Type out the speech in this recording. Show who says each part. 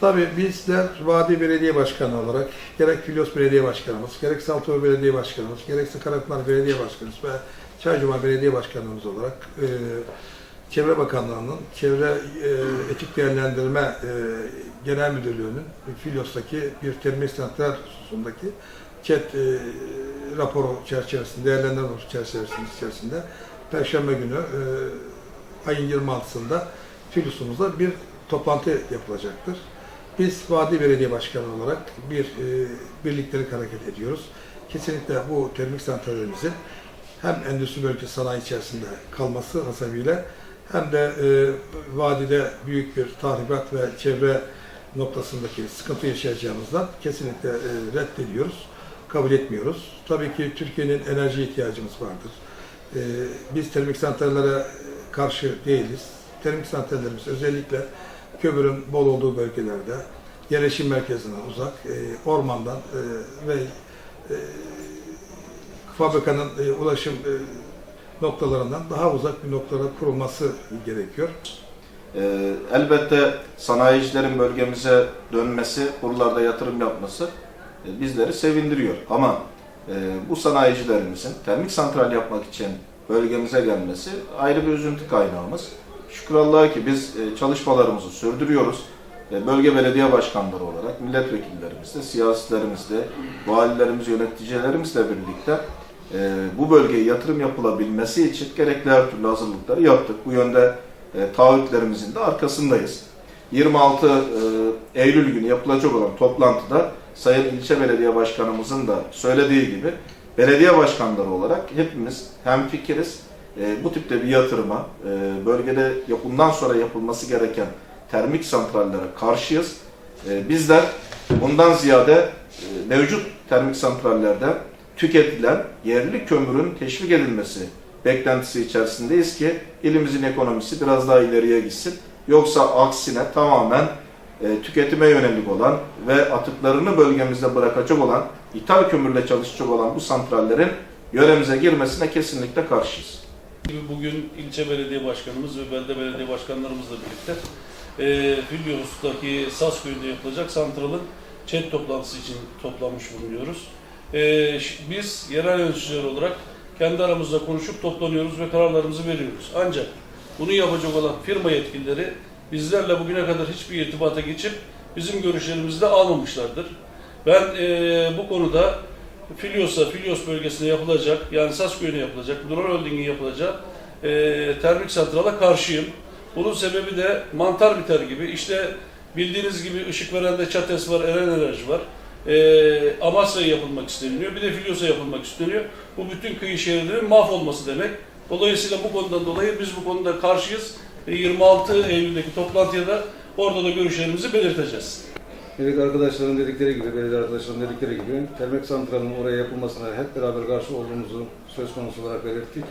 Speaker 1: Tabii bizler Vadi Belediye Başkanı olarak gerek Filos Belediye Başkanımız, gerek Saltova Belediye Başkanımız, gerekse Karapınar Belediye Başkanımız ve Çaycuma Belediye Başkanımız olarak e, Çevre Bakanlığı'nın Çevre e, Etik Değerlendirme e, Genel Müdürlüğü'nün Filyos'taki bir termik santral hususundaki ÇED e, raporu çerçevesinde, değerlendirme raporu çerçevesinde içerisinde Perşembe günü e, ayın 26'sında Filyos'umuzda bir toplantı yapılacaktır. Biz Vadi Belediye Başkanı olarak bir e, birliktelik hareket ediyoruz. Kesinlikle bu termik santralimizin hem endüstri bölgesi sanayi içerisinde kalması hasebiyle hem de e, vadide büyük bir tahribat ve çevre noktasındaki sıkıntı yaşayacağımızdan kesinlikle e, reddediyoruz, kabul etmiyoruz. Tabii ki Türkiye'nin enerji ihtiyacımız vardır. E, biz termik santrallere karşı değiliz. Termik santrallerimiz özellikle kömürün bol olduğu bölgelerde, yerleşim merkezinden uzak, e, ormandan e, ve e, fabrikanın e, ulaşım e, noktalarından daha uzak bir noktada kurulması gerekiyor.
Speaker 2: Ee, elbette sanayicilerin bölgemize dönmesi, buralarda yatırım yapması e, bizleri sevindiriyor. Ama e, bu sanayicilerimizin termik santral yapmak için bölgemize gelmesi ayrı bir üzüntü kaynağımız. Şükür Allah'a ki biz e, çalışmalarımızı sürdürüyoruz. Bölge belediye başkanları olarak milletvekillerimizle, siyasilerimizle, valilerimiz, yöneticilerimizle birlikte e, bu bölgeye yatırım yapılabilmesi için gerekli her türlü hazırlıkları yaptık. Bu yönde e, taahhütlerimizin de arkasındayız. 26 e, Eylül günü yapılacak olan toplantıda Sayın İlçe Belediye Başkanımızın da söylediği gibi belediye başkanları olarak hepimiz hemfikiriz. E, bu tipte bir yatırıma, e, bölgede bundan sonra yapılması gereken termik santrallere karşıyız. E, bizler bundan ziyade e, mevcut termik santrallerden tüketilen yerli kömürün teşvik edilmesi beklentisi içerisindeyiz ki ilimizin ekonomisi biraz daha ileriye gitsin. Yoksa aksine tamamen e, tüketime yönelik olan ve atıklarını bölgemizde bırakacak olan, ithal kömürle çalışacak olan bu santrallerin yöremize girmesine kesinlikle karşıyız.
Speaker 3: Gibi Bugün ilçe belediye başkanımız ve belde belediye başkanlarımızla birlikte e, Filyos'taki Sas köyünde yapılacak santralın ÇED toplantısı için toplanmış bulunuyoruz. E, biz yerel yöneticiler olarak kendi aramızda konuşup toplanıyoruz ve kararlarımızı veriyoruz. Ancak bunu yapacak olan firma yetkilileri bizlerle bugüne kadar hiçbir irtibata geçip bizim görüşlerimizi de almamışlardır. Ben e, bu konuda Filyos'a, Filyos bölgesinde yapılacak, yani Sasköy'üne yapılacak, Duran Holding'in yapılacak e, termik santrala karşıyım. Bunun sebebi de mantar biter gibi. İşte bildiğiniz gibi ışık veren de Çates var, Eren Enerji var. E, Amasya'ya yapılmak isteniyor. Bir de Filyos'a yapılmak isteniyor. Bu bütün kıyı şehirlerin mahvolması demek. Dolayısıyla bu konudan dolayı biz bu konuda karşıyız. E, 26 Eylül'deki toplantıya da orada da görüşlerimizi belirteceğiz.
Speaker 4: Evet arkadaşların dedikleri gibi, belediye arkadaşların dedikleri gibi termik santralinin oraya yapılmasına hep beraber karşı olduğumuzu söz konusu olarak belirttik.